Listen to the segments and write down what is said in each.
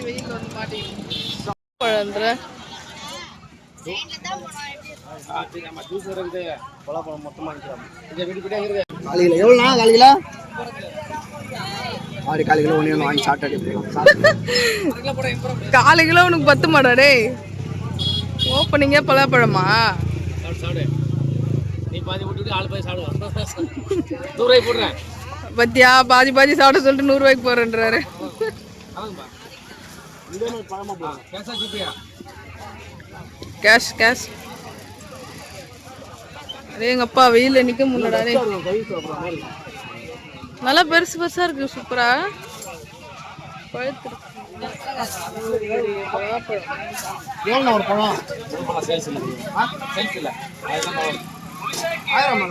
வாட்டி வெயிலில் வந்து பழன்ற. காலையில் எவ்வளோண்ணா காலையில்? ஆறு கால் கிலோ ஒன்று வாங்கி சாப்பிட்டு காலு கிலோ உனக்கு பத்து மாடா டேய். ஓப்பனிங்கே பலாப்பழமா? பத்தியா பாதி பாதி சாப்பிட சொல்லிட்டு நூறுரூவாய்க்கு போறேன்றாரு. Cash cash. அதே எங்க அப்பா வெயில்ல நிக்க முடியலடா நல்லா பெருசு பெருசா இருக்கு சூப்பரா. பழுத்து எவ்வளோ ஒரு பழம் ஆயிரம்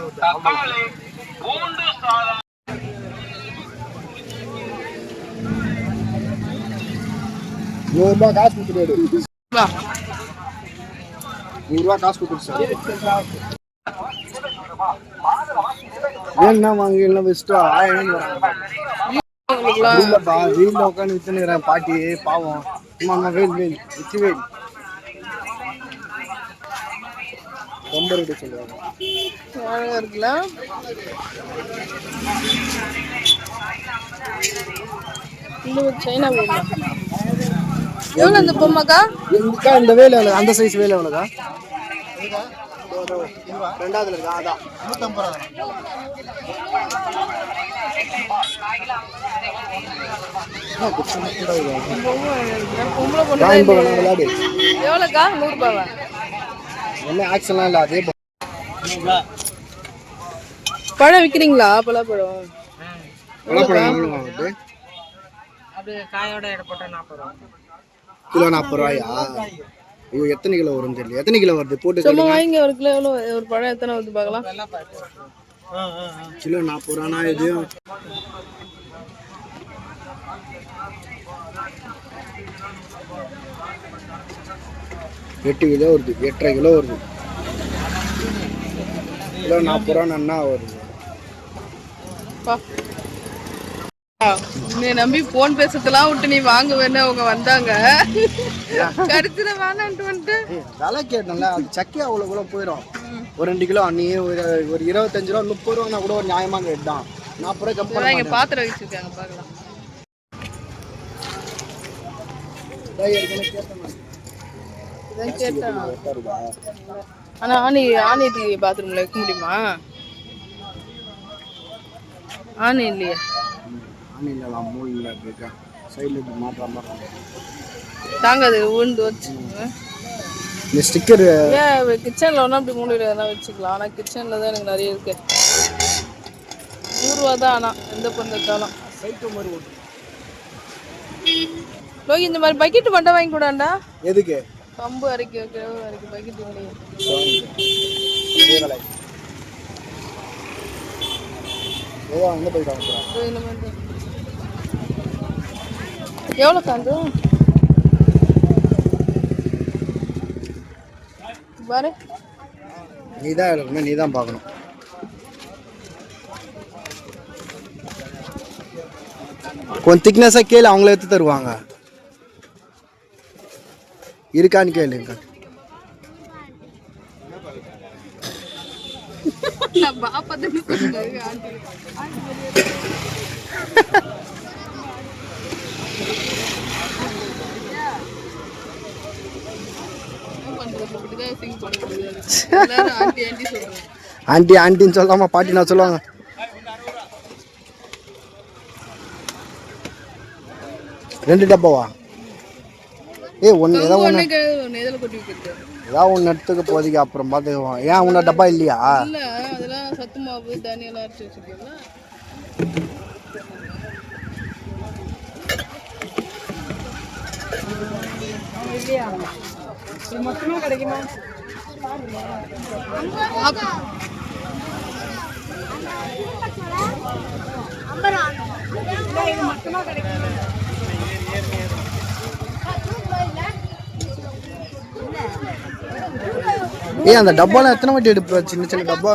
நூறுரூபா காசு கொடுத்துட்டு வா நூறுரூவா காசு கொடுத்துட்டு சார் வேணும்னா வாங்க இல்லைன்னா பெஸ்ட்டா ஆயிரம் இல்லப்பா வெயில்ல உட்காந்து வித்துனுக்கிறேன் பாட்டி பாவம் அம்மா வெயில் வெயில் உச்சி வெயில் ரொம்ப ரேட்டு சொல்லுவாங்க இருக்குல்ல ஒரு சைனா வேணுமா எவ்வளோ இந்த பொம்மைக்கா? இந்தக்கா இந்த வேலை எவ்வளோ அந்த சைஸ் வேலை எவ்வளோக்கா ரெண்டாவதுல இருக்கா? அதான். நூற்றம்பது ரூபா எவ்வளோக்கா நூறுரூபாவா என்ன ஆக்ஷன்லாம் இல்லை அதே பழம் விற்கிறீங்களா பலாப்பழம். பலாப்பழம் எவ்வளோ வாங்குது கிலோ நாற்பது ரூபாயா? ஐயோ எத்தனை கிலோ வரும் தெரியல. எத்தனை கிலோ வருது? போட்டு சும்மா வாங்கி ஒரு கிலோ எவ்வளோ ஒரு பழம் எத்தனை வருது பார்க்கலாம். கிலோ நாற்பது ரூபானா இது? எட்டு கிலோ வருது. எட்டரை கிலோ வருது. கிலோ நாற்பது ரூபா நன்னா வருது? நீ நம்பி போன் பேசுறதெல்லாம் விட்டு நீ வாங்குவேன்னு அவங்க வந்தாங்க. கருத்துல வேணான்ட்டு வந்துட்டு. விலை கேட்டோம்ல அது சக்கி அவ்வளோ கூட போயிடும் ஒரு ரெண்டு கிலோ அன்னி ஒரு ஒரு இருபத்தஞ்சு ரூபா முப்பது ரூபானா கூட ஒரு நியாயமான ரேட் தான். நாற்பது இதெல்லாம் கம்பெனி இங்க பாத்திரம் வச்சிருக்காங்க பார்க்கலாம் ஆனா ஆணி ஆணி பாத்ரூம்ல வைக்க முடியுமா? ஆணி இல்லையே. ஆனிலாம் மூலில் இருக்கேன் சைடில் இப்படி மாற்ற மாதிரி தாங்காது விழுந்து வச்சு இந்த ஸ்டிக்கர் ஏன் கிச்சனில் ஒன்றா அப்படி மூலையில் எதனா வச்சுக்கலாம் ஆனால் கிச்சனில் தான் எனக்கு நிறைய இருக்கு நூறுரூவா தான் ஆனால் எந்த ஓட்டு லோகி இந்த மாதிரி பக்கெட்டு மட்டும் வாங்கி கூடாண்டா எதுக்கு கம்பு அரைக்க கிழவு அரைக்க பக்கெட்டு இல்லையே இதே விலை ஏதோ அங்கே போய் காமிக்கிறேன் இதோ இந்த மாதிரி தான். எவ்வளோ காந்து பாரு நீ தான் எடுக்கணும் நீ தான் பார்க்கணும். கொஞ்சம் திக்னஸாக கேளு அவங்கள எடுத்து தருவாங்க. இருக்கான்னு கேளுங்க நான் பாப்பதுன்னு ஆண்டி ஆண்டின்னு சொல்லாமா பாட்டி நான் சொல்லுவாங்க. ரெண்டு டப்பாவா? ஏய் ஒன்று ஏதோ ஒன்று ஏதாவது ஒன்று எடுத்துக்க போதிக்கு அப்புறம் பார்த்துக்குவோம் ஏன் உன்ன டப்பா இல்லையா? இல்ல அதெல்லாம் சத்து மாவு தனியெல்லாம் இல்லையா இது மொத்தமா கிடைக்குமா இது மொத்தமா கிடைக்கும் ஏய் அந்த டப்பாலாம் எத்தனை வாட்டி? எடுப்ப சின்ன சின்ன டப்பா.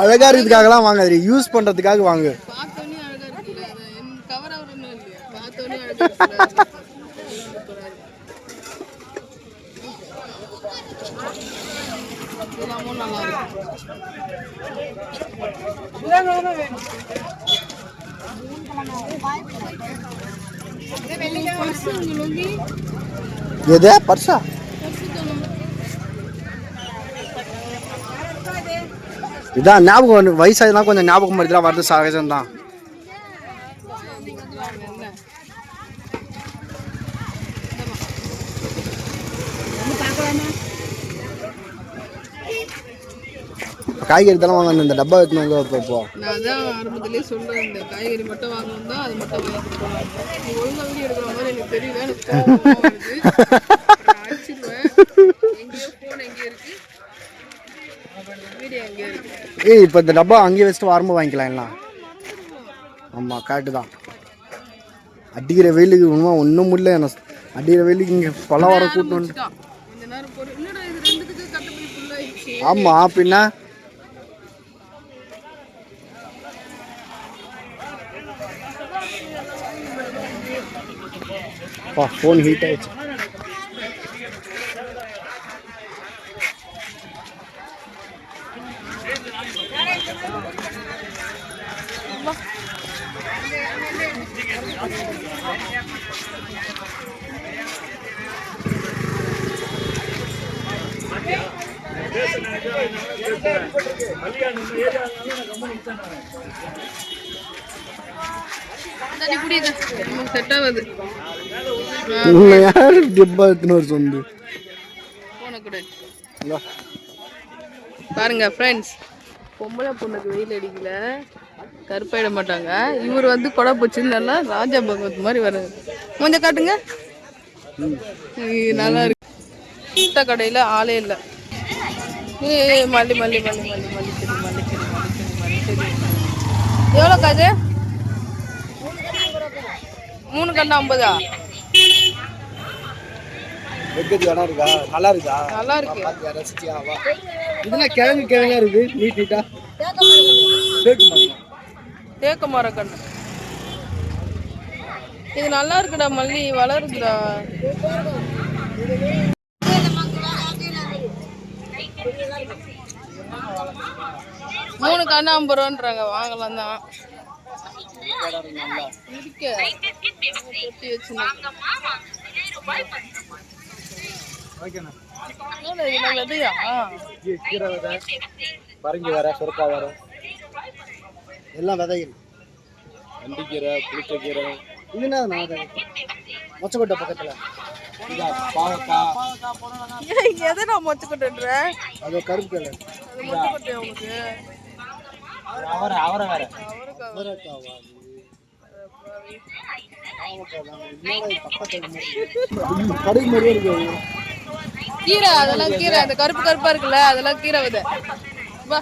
அழகா இருக்கிறதுக்காகலாம் வாங்காது யூஸ் பண்றதுக்காக வாங்கு பார்த்தோன்னே அழகா இருக்குல்ல அது என் கவர் அவர் ஒன்றும் இல்லையா பார்த்தோன்னே அழகா இருக்குல்ல சூப்பரா இருக்கு. இதெல்லாமும் நல்லா இருக்கு பர்ஸ் உங்களுக்கு எது பர்ஸா பர்ஸ் தானே இதான் ஞாபகம் வந்து வயசாகலாம் கொஞ்சம் ஞாபகம் மருத்துலாம் வரது சகஜம் தான் என்ன காய்கறி தானே வாங்க இந்த டப்பா எடுத்துன்னு வந்து இப்போ நான் தான் ஆரம்பத்திலே சொல்றேன் இந்த காய்கறி மட்டும் வாங்கணும் தான் அது மட்டும் வாங்கிட்டு போனாங்க நீ ஒழுங்கா வீடியோ எடுக்கிற மாதிரி எனக்கு தெரியல எனக்கு அடிச்சிருவேன். எங்கேயோ ஃபோன் எங்கேயோ இருக்கு. ஏய் இப்போ இந்த டப்பா அங்கேயே வச்சுட்டு வரும்போது வாங்கிக்கலாம் எல்லாம். ஆமாம் கரெக்டு தான். அடிக்கிற வெயிலுக்கு ஒன்றும் ஒன்றும் முடியல என்ன அடிக்கிற வெயிலுக்கு இங்கே பல வர கூட்டு வந்து வச்சுட்டான். கொஞ்ச நேரம் பொறு இல்லடா இது ரெண்டுத்துக்கு கட்டப்படி ஃபுல் ஆயிடுச்சு ஆமாம் பின்ன ஃபோன் ஹீட் ஆயிடுச்சு தண்ணி குடியுது நமக்கு செட் ஆகுது. யார் டப்பா எடுத்துன்னு வர சொந்து போன கூட பாருங்க ஃப்ரெண்ட்ஸ் பொம்பளை பொண்ணுக்கு வெயில் அடிக்கல கருப்பாயிட மாட்டாங்க இவர் வந்து கொடை போச்சுன்னு நல்லா ராஜா பகவத் மாதிரி வர்றாரு கொஞ்சம் காட்டுங்க நல்லா இருக்கு சுத்த கடையில் ஆளே இல்லை ஏ மல்லி மல்லி மல்லி மல்லி மல்லி செடி மல்லி செடி மல்லி செடி மல்லி செடி எவ்வளோ காது மூணு கண்ணு ஐம்பதா வைக்கிறதுக்கு இடம் இருக்கா? நல்லா இருக்கா? நல்லா இருக்கு. ரசிச்சியா? வா. இதுனா கிழங்கு கிழங்கா இருக்கு. நீட் நீட்டா? தேக்கு மரம். தேக்க மரம் கண்ணு. இது நல்லா இருக்குடா மல்லி வளருதுடா. மூணு கண்ணு ஐம்பது ரூபான்றாங்க. வாங்கலாம் தான். இருக்கு கொட்டி வச்சுருந்தேன் ஓகேண்ணா. இதெல்லாம் விதையா கீ- கீரை விதை பரங்கி வர சுரக்கா வர எல்லாம் விதைகள். அண்டிக்கீரை புளிச்சக்கீரை. இது என்ன விதை? மொச்சக்கொட்டை பக்கத்துல. பாவக்காய் எதை நான் மொச்சுக்கிட்டுன்ற? அது கருப்பு கலர். அது மொச்சுக்கிட்டே உனக்கு அவரை அவரை வேற. அவரைக்காவா? கடுகு மாதிரியே இருக்கு. கீரை அதெல்லாம் கீரை அந்த கருப்பு கருப்பா இருக்குல்ல அதெல்லாம் கீரை வித. வா.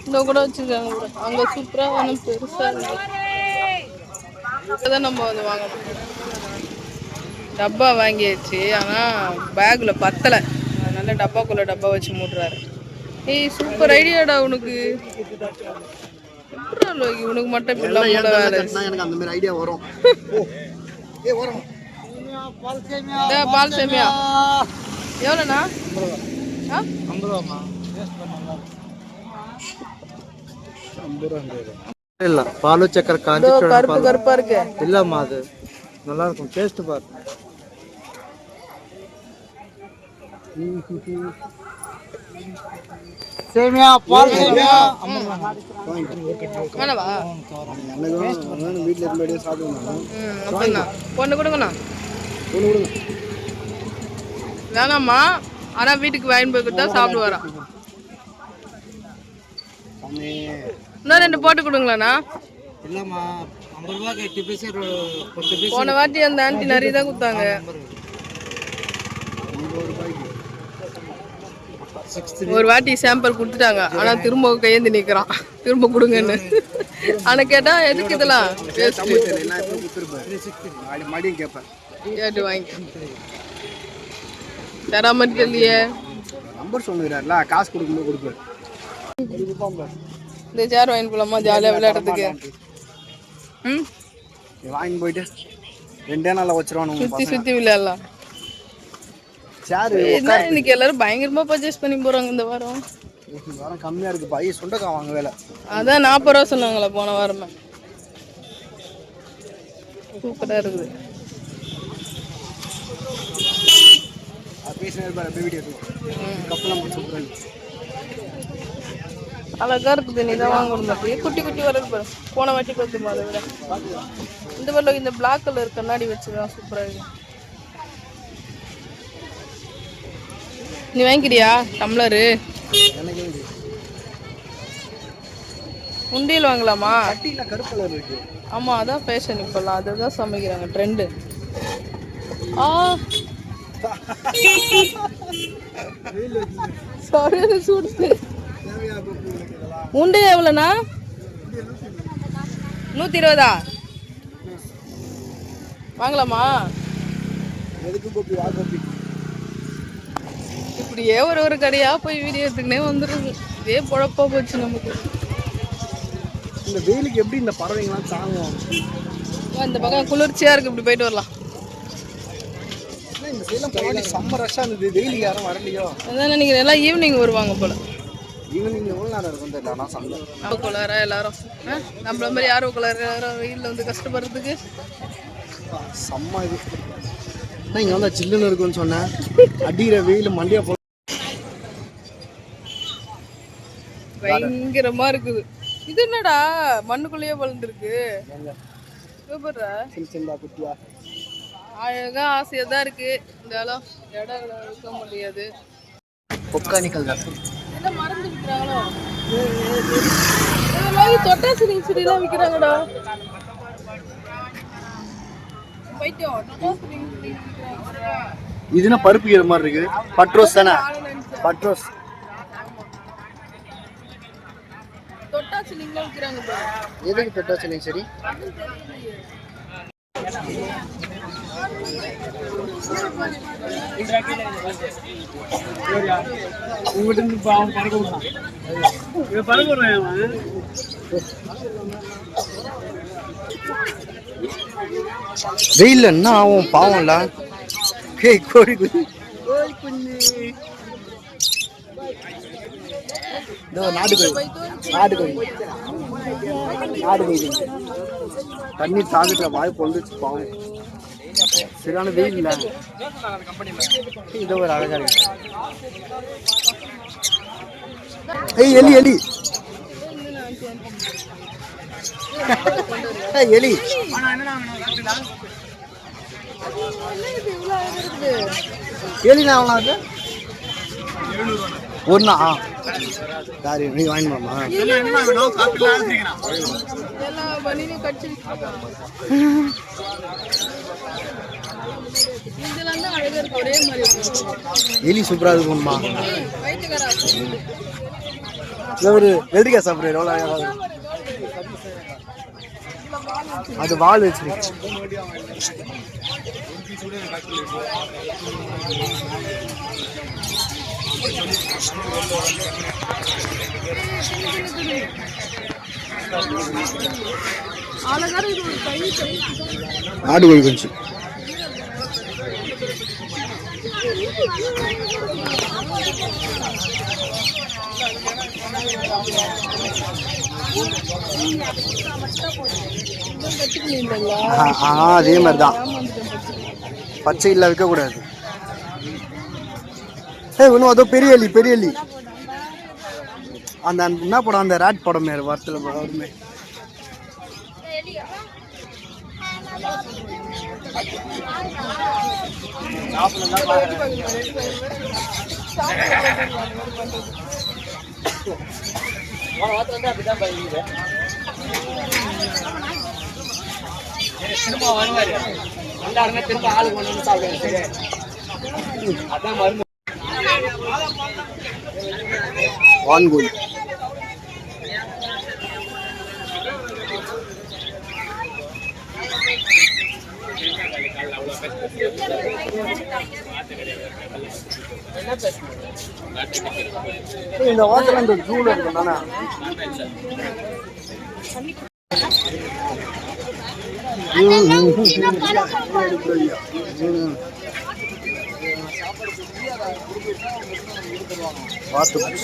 இந்த கூட வச்சிருக்காங்க கூட அங்க சூப்பரா வேணும் பெருசா இருக்கு அதான் நம்ம வந்து வாங்கணும். டப்பா வாங்கியாச்சு ஆனா பேக்ல பத்தல. அதனால டப்பாக்குள்ள டப்பா வச்சு மூடுறாரு ஏய் சூப்பர் ஐடியாடா உனக்கு. உனக்கு மட்டும் இப்படிலாம் மூட வேலை எனக்கு அந்த மாதிரி ஐடியா வரும். பால் சேமியா. எவ்வளோண்ணா? ஐம்பது ரூபாமா ஐம்பது ரூபா இல்ல பாலு சக்கரை காஞ்சி கருப்பு கருப்பா இருக்கு. இல்லம்மா அது. நல்லா இருக்கும் டேஸ்ட் பாரு. சேமியா பால் சேமியா. வேணவா? எனக்கு வீட்டில் இருந்தபடியே பொண்ணு கொடுங்கண்ணா. கொடுங்க வேணாம்மா. ஆனால் வீட்டுக்கு வாங்கிட்டு போய் கொடுத்தா சாமி. இன்னும் ரெண்டு போட்டு கொடுங்களேண்ணா. இல்லம்மா ஐம்பது ரூபாய்க்கு போன வாட்டி அந்த ஆண்டி நிறைய தான் கொடுத்தாங்க. ஒரு வாட்டி சாம்பிள் கொடுத்துட்டாங்க. ஆனா திரும்ப கையேந்தி நிக்கிறான். திரும்ப கொடுங்கன்னு. ஆனா கேட்டா எதுக்கு இதெல்லாம்? கேட்டு வாங்கி. தராம தெரியலையே நம்பர் சொல்லுகிறாருல காசு கொடுக்கும்போது கொடுப்பேன் இந்த சேர் வாங்கி போலாமா? ஜாலியா விளையாடுறதுக்கு. ம்? வாங்கி போயிட்டு ரெண்டே நாளில் வச்சிருவானு சுத்தி சுத்தி விளையாடலாம். இன்னைக்கு எல்லாரும் பயங்கரமா பர்ச்சேஸ் பண்ணி போறாங்க இந்த வாரம். வாரம் கம்மியாக இருக்குது பைய சுண்டக்காய் வாங்க வேலை. அதான் நாற்பது ரூபா சொன்னாங்களே போன வாரமே. சூப்பரா இருக்குது. சூப்பராக அழகா இருக்குது நீ தான் வாங்கணும் அப்படியே குட்டி குட்டி வரது பாரு. போன வாட்டி பார்த்துமா அதை விட. இந்த வரல இந்த பிளாக் கலர் கண்ணாடி வச்சுதான் சூப்பரா இருக்கு. நீ வாங்கிக்கிறியா? டம்ளரு. உண்டியல் வாங்கலாமா? ஆமாம் அதான் ஃபேஷன் இப்போல்லாம். அதை தான் சமைக்கிறாங்க ட்ரெண்டு ஆ. சாரி சூடுது உண்டு எவ்வளோண்ணா? நூற்றி இருபதா வாங்கலாமா? எதுக்கு கோப்பி வா கோப்பி இப்படியே ஒரு ஒரு கடையா போய் வீடியோ எடுத்துக்கினே வந்துடுது இதே பொழப்பா போச்சு நமக்கு. இந்த வெயிலுக்கு எப்படி இந்த பறவைங்களாம் தாங்கும் வா, இந்த பக்கம் குளிர்ச்சியா இருக்கு இப்படி போயிட்டு வரலாம். இந்த சைட்லாம் போராடி செம்ம ரஷ்ஷாக இருந்தது. வெயிலுக்கு யாரும் வரலையோ? அதான் நினைக்கிறேன் எல்லாம் ஈவினிங் வருவாங்க போல. ஈவினிங் எவ்வளோ நேரம் இருக்கும் தெரியல ஆனால் சந்தை. நம்ம குளாரா எல்லாரும்? நம்மள மாதிரி யாரும் குளார யாரும் வெயில்ல வந்து கஷ்டப்படுறதுக்கு. செம்ம இது. இங்கே வந்து சில்லுன்னு இருக்குன்னு சொன்னேன். அடிக்கிற வெயில் மண்டியா பயங்கரமா இருக்குது. இது என்னடா? மண்ணுக்குள்ளேயே வளர்ந்துருக்கு. அழகா ஆசையா தான் இருக்கு இருந்தாலும் இடம் இருக்க முடியாது. பொக்கானிக்கல் இதெல்லாம் மறந்து விற்கிறாங்களோ இதெல்லாம் தொட்டாசி நீங்க செடியெல்லாம் விற்கிறாங்கடா இதுனா பருப்பு கீரை மாதிரி இருக்கு பட்ரோஸ் தானே? பட்ரோஸ். எதுக்கு தொட்டா சரி? சரி உங்ககிட்ட அவன் பறக்க விடுறான். இவன் பறக்க விடுறான் அவன். வெயில் என்ன ஆகும்? பாவம்ல. கேய் கோழி குஞ்சு. கோழி குஞ்சு. இதோ நாட்டுக்கோழி நாட்டுக்கோழி நாட்டுக்கோழி தண்ணி தாங்கிட்ட வாய் பொழுதுச்சு பாவம். சரியான வெயில் இல்லை. இதோ ஒரு அழகா இருக்கு. ஏய் எலி எலி. ஏய், எலி. எலினா எவ்வளோ அது ஒன்றா சாரி சரி நீ வாங்கி எலி சூப்பராக இருக்கும்மா. ஒரு வெள்ளரிக்காய் சாப்பிட்றேன் எவ்வளோ அது வால் வச்சிருக்கு ஆடு கோழி குஞ்சு கொஞ்சம் ஆ அதே மாதிரி தான் பச்சை. பச்சை இல்லை விற்கக்கூடாது ஏய் இன்னும் அதோ பெரிய எலி பெரிய எலி. அந்த என்ன படம் அந்த ராட் படம் மாரி வாரத்தில் வருமே. திரும்ப வருவாரு. வந்தாருன்னா திரும்ப ஆளுக்கு ஒன்று சாப்பிடுவாரு. அதான் மருந்து வான்கோழி இந்த வாசல் இந்த ஜூல இருக்கும் தானே பார்த்து பாரு எப்படி பார்த்துட்டு வரோம் பாருங்கப்பா அதே அதுல ஆ- அது அது வர பொமரி ஆய்க்குடி மாதிரி இருக்கு புஸ் புஸ்னு ரம்யா சுத்தி கேட்டு சொல்லுங்க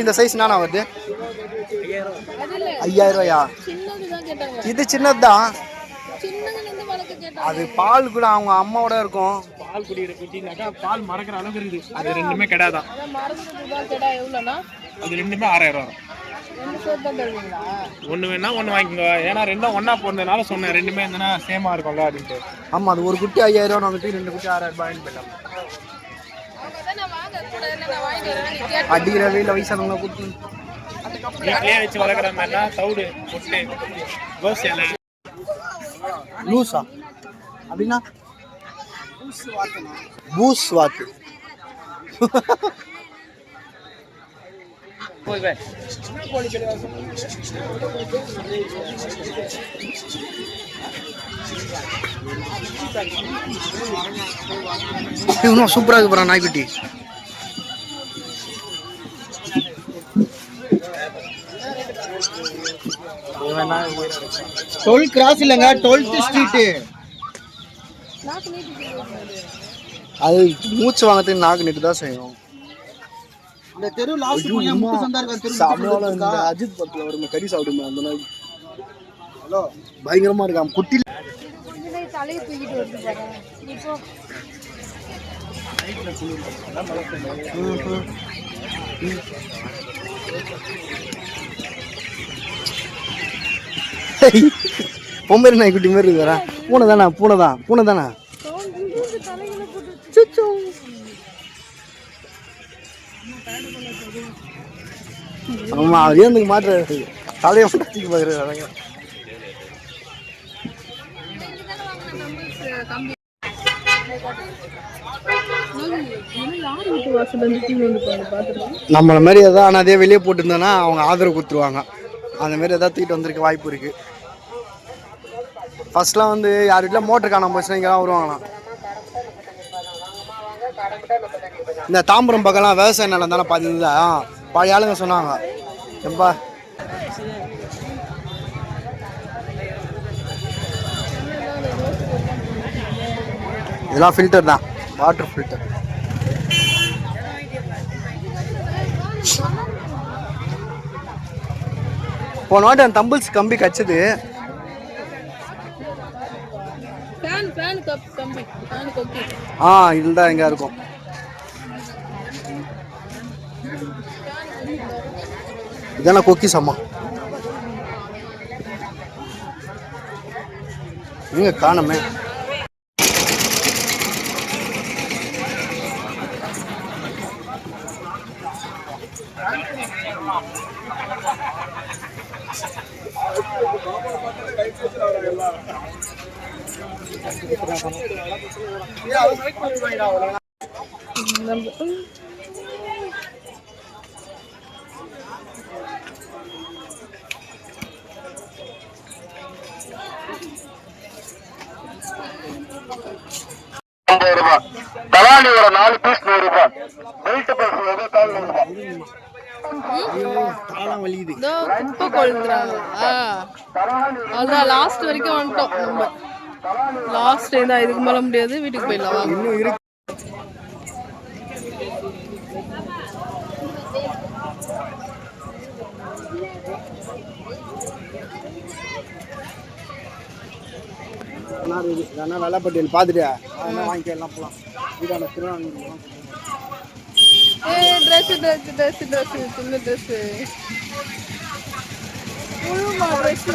இந்த சைஸ் நானா வருது அது இல்ல ஐயாயிரம் ரூபாயா? சின்னதுதான் கேட்டாங்க இது சின்னதுதான். சின்னதுல இருந்து வளர்க்க கேட்டாங்க. அது பால் கூட அவங்க அம்மாவோட இருக்கும். பால் குடிக்கிற குட்டினாக்கா பால் மறக்கிற அளவுக்கு இருக்குது. அது ரெண்டுமே கிடையாதான் அது ரெண்டுமே ஆறாயிரம் வரும். ஒன்று வேணா ஒன்று வாங்கிக்கோங்க. ஏன்னா ரெண்டும் ஒன்றா போனதுனால சொன்னேன் ரெண்டுமே இருந்தனா சேமாக இருக்கும்ல அப்படின்ட்டு. ஆமா அது ஒரு குட்டி ஐயாயிரம் ரூபா வாங்கிட்டு ரெண்டு குட்டி ஆறாயிரம் ரூபாய்னு போயிடலாம். அடிக்கிற வெயில வயசானவங்க குட்டி வீட்லயே வச்சு வளர்க்குற மாதிரினா தவிடு பொட்டு கோஸ் இலை லூஸா அப்படின்னா பூஸ் வாத்து இன்னும் சூப்பரா இருக்கு பாரு நாய்க்குட்டி. டுவெல் கிராஸ் இல்லைங்க டுவெல்த் ஸ்ட்ரீட்டு அது மூச்சு வாங்கறதுக்கு நாக்கு நெட்டு தான் செய்யும் இந்த தெரு லாஸ்ட் போய் முட்டு சந்தா இருக்கா தெரு சாப்பிடுவாங்க இந்த அஜித் படத்துல வருமே கறி சாப்பிடுமே அந்த நாய் ஹலோ. பயங்கரமா இருக்கான் குட்டி தலையை தூக்கிட்டு வருது பாரு. இப்போ பொம்பரி நாய்க்குட்டி மாதிரி இருக்கிறா பூனை தானே? பூனை தான். பூனை தானே? ஆமா அவரே அந்த மாற்ற தலையை மட்டும் தூக்கி பார்க்குறாங்க நம்மள மாதிரி எதாவது ஆனால் அதே வெளியே போட்டுருந்தோன்னா அவங்க ஆதரவு கொடுத்துருவாங்க. அந்த மாதிரி எதாவது தூக்கிட்டு வந்திருக்க வாய்ப்பு இருக்கு. ஃபர்ஸ்ட்லாம் வந்து யார் வீட்டில் மோட்டர் காணாமல் போச்சுன்னா இங்கே தான் வருவாங்களாம். இந்த தாம்பரம் பக்கம்லாம் விவசாய நிலம் தானே பார்த்தீங்களா பழைய ஆளுங்க சொன்னாங்க. எப்பா? இதெல்லாம் ஃபில்டர் தான். வாட்டர் ஃபில்டர் போன வாட்டி அந்த தம்பிள்ஸ் கம்பி கச்சது ஃபேன் ஃபேன் கப் கம்பி ஃபேன் கொக்கி ஆ இதில் தான் எங்கே இருக்கும். இதான கொக்கி சம்மா எங்க காணமே நம்ம ஐம்பது ரூபாய் தலாலி ஒரு நாலு பீஸ் நூறு ரூபாய் கால் நூறு குப்பை கொளுத்துறாங்க. அதான் லாஸ்ட் வரைக்கும் வந்துட்டோம். நம்ம. லாஸ்ட் இதுக்கு மேல முடியாது. வீட்டுக்கு போயிடலாம். இருக்குது வேணா வெள்ளாப்பட்டியல் பார்த்துட்டு அதெல்லாம் வாங்கிக்கலாம் போகலாம் வீடான திருவாரூர் ஏ ட்ரெஸ் ட்ரெஸ் ட்ரெஸ் ட்ரெஸ் சின்ன ட்ரெஸ் முழுமா ட்ரெஸ்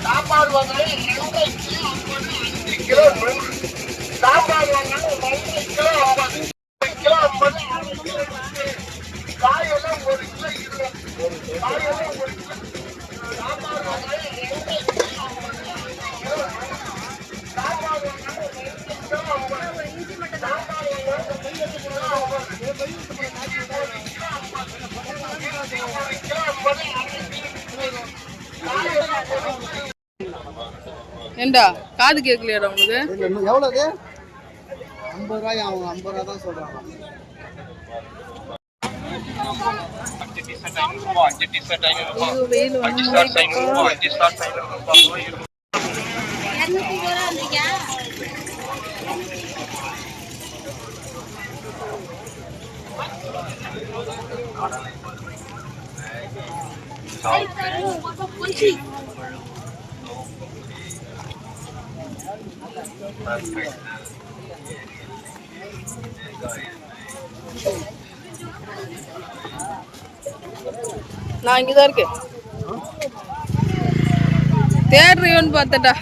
சாப்பாடு வாங்கினா இருபது கிலோ ஐம்பது அஞ்சு கிலோ நூறு. சாப்பாடு வாங்கினா பதினஞ்சு கிலோ ஐம்பது கிலோ ஐம்பது அரை கிலோ நூறு காயெல்லாம் ஒரு கிலோ இருபது காயெல்லாம் ஒரு கிலோ சாப்பாடு வாங்கினா இருபது கிலோ ஐம்பது அஞ்சு கிலோ நூறு சாப்பாடு வாங்கினா பதினஞ்சு கிலோ ஐம்பது சாப்பாடு வாங்கினா பதினஞ்சு கிலோ ஐம்பது ஒரு கிலோ ஐம்பது ஒரு கிலோ ஐம்பது அரை கிலோ காயெல்லாம் ஒரு கிலோ ஏண்டா காது கேட்கலையாடா உனக்கு எவ்வளோது ஐம்பது ரூபாய் அவங்க ஐம்பது ரூபா தான் சொல்கிறாங்க ஐயோ வெயில் நான் நான் இங்கதான் இருக்கேன். தேடுறியோன்னு பார்த்தட்டா.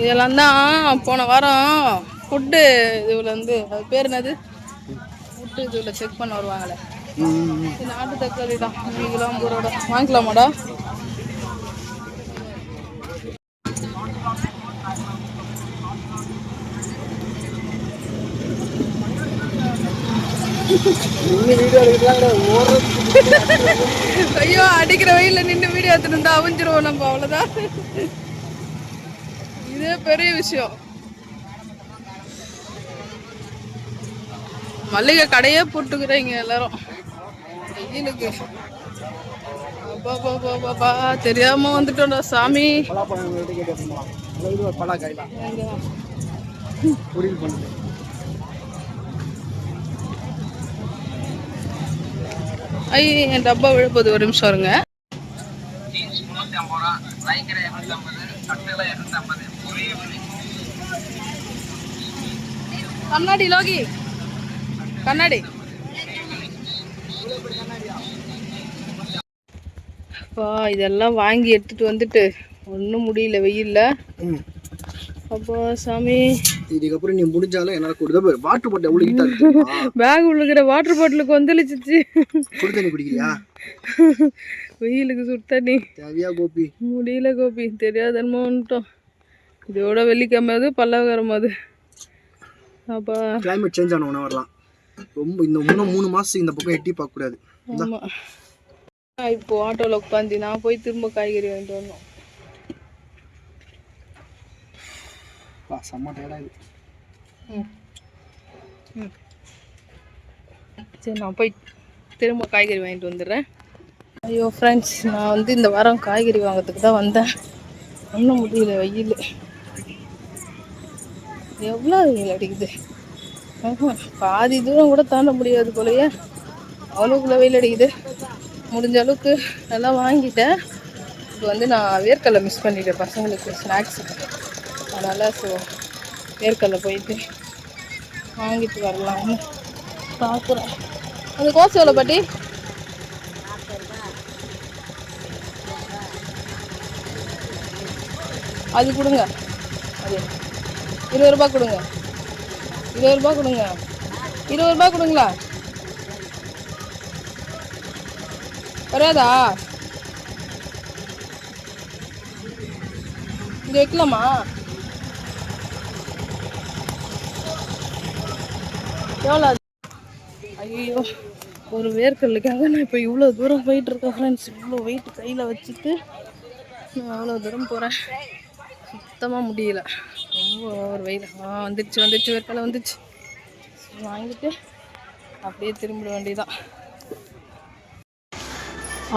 இதெல்லாம் தான் போன வாரம் ஃபுட்டு இதுல அது பேர் என்னது? ஃபுட்டு இதுல செக் பண்ண வருவாங்களே. நாட்டு தக்காளி தான். அஞ்சு கிலோ ஐம்பது ரூபா வாங்கிக்கலாமாடா ஐயோ அடிக்கிற வெயில்ல நின்று வீடியோ எடுத்துட்டு இருந்தா அவிஞ்சிருவோம் நம்ம அவ்வளவுதான். இதே பெரிய விஷயம். மல்லிகை கடையே போட்டுக்கிறீங்க எல்லாரும். வெயிலுக்கு அப்பா, தெரியாம வந்துட்டோம்டா சாமி. பலாப்பழம் ஐ என் டப்பா விழுப்பது ஒரு நிமிஷம் வருங்க கண்ணாடி லோகி. கண்ணாடி. அப்பா இதெல்லாம் வாங்கி எடுத்துட்டு வந்துட்டு ஒன்றும் முடியல வெயில்ல. அப்பா சாமி. இதுக்கப்புறம் நீ முடிஞ்சாலும் என்னால் கொடுத்தா வாட்டர் பாட்டில் எவ்வளோ ஹீட்டாக பேக் உள்ளுக்கிற வாட்டர் பாட்டிலுக்கு வந்துலிச்சிச்சு சுடு தண்ணி குடிக்கிறியா? வெயிலுக்கு சுடு தண்ணி. தேவையா கோபி? முடியல கோபி தெரியாதன்மோன்ட்டோம் இதோட வெள்ளிக்கிழமை அது பல்லாவரம் அது. அப்பா. கிளைமேட் சேஞ்ச் ஆனவன வரலாம் ரொம்ப இந்த இன்னும் மூணு மாதத்துக்கு இந்த பக்கம் எட்டி பார்க்கக்கூடாது. ஆமா. இப்போ ஆட்டோவில் உட்காந்து நான் போய் திரும்ப காய்கறி வாங்கிட்டு வரணும். செம்ம டயர்டாக இது சரி நான் போய் திரும்ப காய்கறி வாங்கிட்டு வந்துடுறேன். ஐயோ ஃப்ரெண்ட்ஸ் நான் வந்து இந்த வாரம் காய்கறி வாங்கிறதுக்கு தான் வந்தேன். ஒன்றும் முடியல வெயில். எவ்வளோ வெயில் அடிக்குது. பாதி தூரம் கூட தாண்ட முடியாது போலயே. அவ்வளோக்குள்ள வெயில் அடிக்குது. முடிஞ்ச அளவுக்கு எல்லாம் வாங்கிட்டேன். இப்போ வந்து நான் வேர்க்கடலை மிஸ் பண்ணிட்டேன் பசங்களுக்கு ஸ்நாக்ஸுக்கு அதனால் ஸோ வேர்க்கடலை போயிட்டு வாங்கிட்டு வரலாம்னு பார்க்குறேன் அந்த கோஸ் எவ்வளோ பாட்டி? அது கொடுங்க. அது இருபது ரூபா கொடுங்க. இருபது ரூபா கொடுங்க. இருபது ரூபாய் கொடுங்களா? வராதா? இங்கே வைக்கலாமா? எவ்வளோ ஐயோ ஒரு வேர்க்கல்லுக்காக நான் இப்போ இவ்வளோ தூரம் போயிட்டு இருக்கேன் ஃப்ரெண்ட்ஸ் இவ்வளோ வெயிட் கையில் வச்சுட்டு நான் அவ்வளோ தூரம் போகிறேன் சுத்தமாக முடியல. ரொம்ப ஒரு வெயில் ஆ வந்துடுச்சு வந்துடுச்சு வேர்க்கடலை வந்துடுச்சு வாங்கிட்டு அப்படியே திரும்பிட வேண்டியதான்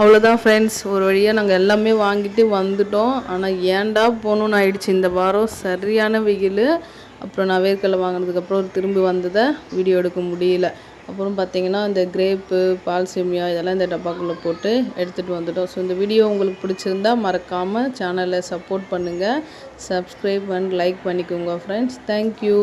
அவ்வளோதான் ஃப்ரெண்ட்ஸ் ஒரு வழியாக நாங்கள் எல்லாமே வாங்கிட்டு வந்துட்டோம். ஆனால் ஏன்டா போகணுன்னு ஆயிடுச்சு. இந்த வாரம் சரியான வெயில். அப்புறம் நான் வேர்க்கடலை வாங்கினதுக்கப்புறம் திரும்பி வந்ததை வீடியோ எடுக்க முடியல. அப்புறம் பார்த்தீங்கன்னா இந்த கிரேப்பு பால் சேமியா இதெல்லாம் இந்த டப்பாக்குள்ளே போட்டு எடுத்துகிட்டு வந்துட்டோம். ஸோ இந்த வீடியோ உங்களுக்கு பிடிச்சிருந்தா மறக்காமல் சேனலை சப்போர்ட் பண்ணுங்கள் சப்ஸ்கிரைப் அண்ட் லைக் பண்ணிக்கோங்க ஃப்ரெண்ட்ஸ் தேங்க்யூ